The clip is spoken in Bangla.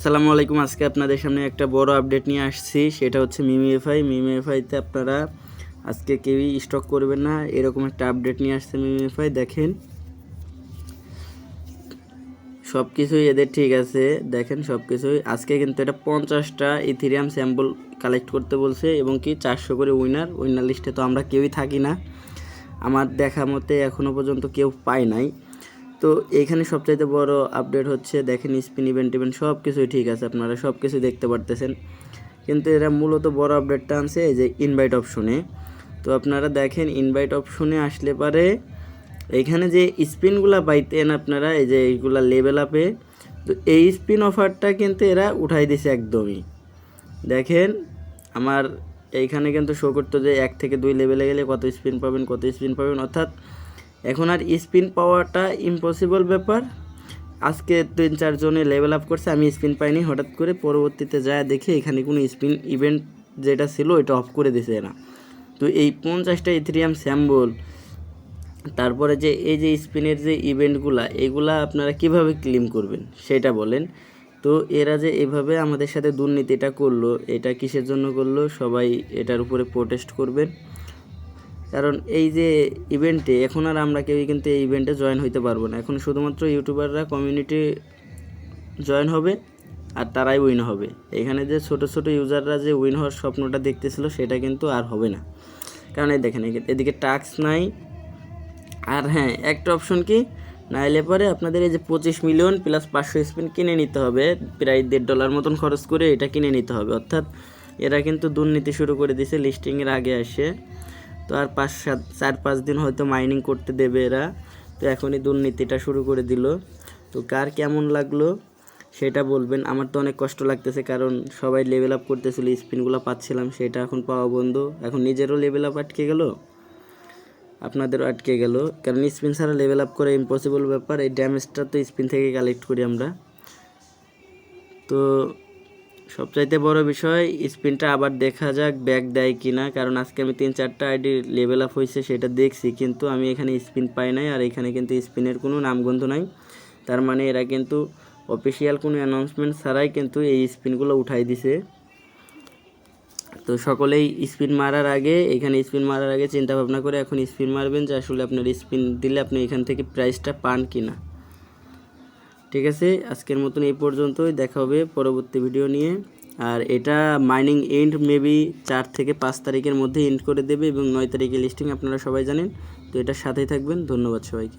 আসসালামু আলাইকুম। আজকে আপনাদের সামনে একটা বড় আপডেট নিয়ে আসছি। সেটা হচ্ছে মিমিএফআই মিমিএফআইতে আপনারা আজকে কেউই স্টক করবেন না। এরকম একটা আপডেট নিয়ে আসছে মিমিএফআই দেখেন। সব কিছুই এদের ঠিক আছে। দেখেন সব কিছুই আজকে কিন্তু এটা পঞ্চাশটা ইথিরিয়াম স্যাম্পল কালেক্ট করতে বলছে এবং কি চারশো করে উইনার উইনার লিস্টে তো আমরা কেউই থাকি না। আমার দেখা মতে এখনও পর্যন্ত কেউ পায় নাই। তো এখানে সবচাইতে বড় আপডেট হচ্ছে, দেখেন স্পিন ইভেন্ট ইভেন্ট সব কিছুই ঠিক আছে, আপনারা সব কিছু দেখতে পারতেছেন। কিন্তু এরা মূলত বড় আপডেটটা আনছে এই যে ইনভাইট অপশনে তো আপনারা দেখেন ইনভাইট অপশনে আসলে পারে, এখানে যে স্পিনগুলো পাইতেন আপনারা, এই যে এইগুলা লেভেল আপে তো এই স্পিন অফারটা কিন্তু এরা উঠাই দিছে একদমই। দেখেন, আমার এইখানে কিন্তু শো করতো যে এক থেকে দুই লেভেলে গেলে কত স্পিন পাবেন, কত স্পিন পাবেন, অর্থাৎ এখন আর স্পিন পাওয়াটা ইম্পসিবল ব্যাপার। আজকে তিন চারজনে লেভেল আপ করছে, আমি স্পিন পাইনি, হঠাৎ করে পরবর্তীতে যায় দেখে এখানে কোনো স্পিন ইভেন্ট যেটা ছিল এটা অফ করে দিছে না তো এই পঞ্চাশটা ইথিরিয়াম স্যাম্বল তারপরে যে এই যে স্পিনের যে ইভেন্টগুলা এগুলা আপনারা কীভাবে ক্লেম করবেন, সেটা বলেন। তো এরা যে এভাবে আমাদের সাথে দুর্নীতিটা করল, এটা কিসের জন্য করল, সবাই এটার উপরে প্রোটেস্ট করবেন। কারণ এই যে ইভেন্টে এখন আর আমরা কেউই কিন্তু এই ইভেন্টে জয়েন হইতে পারব না। এখন শুধুমাত্র ইউটিউবাররা কমিউনিটি জয়েন হবে আর তারাই উইন হবে। এখানে যে ছোট ছোট ইউজাররা যে উইন হওয়ার স্বপ্নটা দেখতেছিল, সেটা কিন্তু আর হবে না। কারণ এই দেখেন, এদিকে টাস্ক নাই। আর হ্যাঁ একটা অপশন কি? না এলে পরে আপনাদের এই যে পঁচিশ মিলিয়ন প্লাস পাঁচশো স্পিন কিনে নিতে হবে। প্রায় দেড় ডলার মতন খরচ করে এটা কিনে নিতে হবে। অর্থাৎ এরা কিন্তু দুর্নীতি শুরু করে দিছে লিস্টিংয়ের আগে আসে। তো আর পাঁচ সাত, চার পাঁচ দিন হয়তো মাইনিং করতে দেবে এরা। তো এখনই দুর্নীতিটা শুরু করে দিল। তো কার কেমন লাগল সেটা বলবেন। আমার তো অনেক কষ্ট লাগতেছে কারণ সবাই লেভেল আপ করতেছিল স্পিনগুলো পাচ্ছিলাম, সেটা এখন পাওয়া বন্ধ। এখন নিজেরও লেভেল আপ আটকে গেল, আপনাদেরও আটকে গেল। কারণ স্পিন ছাড়া লেভেল আপ করা ইম্পসিবল ব্যাপার। এই ড্যামেজটা তো স্পিন থেকে কালেক্ট করি আমরা। তো সবচাইতে বড় বিষয় স্পিনটা আবার দেখা যাক ব্যাক দেয় কিনা, কারণ আজকে আমি তিন চারটা আইডি লেভেল আপ হয়েছে সেটা দেখছি, কিন্তু আমি এখানে স্পিন পাই নাই, আর এখানে কিন্তু স্পিনের কোনো নামগন্ধ নাই। তার মানে এরা কিন্তু অফিসিয়াল কোনো অ্যানাউন্সমেন্ট ছাড়াই কিন্তু এই স্পিনগুলো উঠাই দিছে। তো সকলেই স্পিন মারার আগে, এখানে স্পিন মারার আগে চিন্তা ভাবনা করে এখন স্পিন মারবেন যে আসলে আপনার স্পিন দিলে আপনি এখান থেকে প্রাইসটা পান কিনা। ঠিক আছে, আজকের মতন এই পর্যন্তই, দেখা হবে পরবর্তী ভিডিও নিয়ে। আর এটা মাইনিং এন্ড মেবি চার থেকে পাঁচ তারিখের মধ্যে এন্ড করে দেবে এবং নয় তারিখে লিস্টিং আপনারা সবাই জানেন। তো এটার সাথেই থাকবেন, ধন্যবাদ সবাইকে।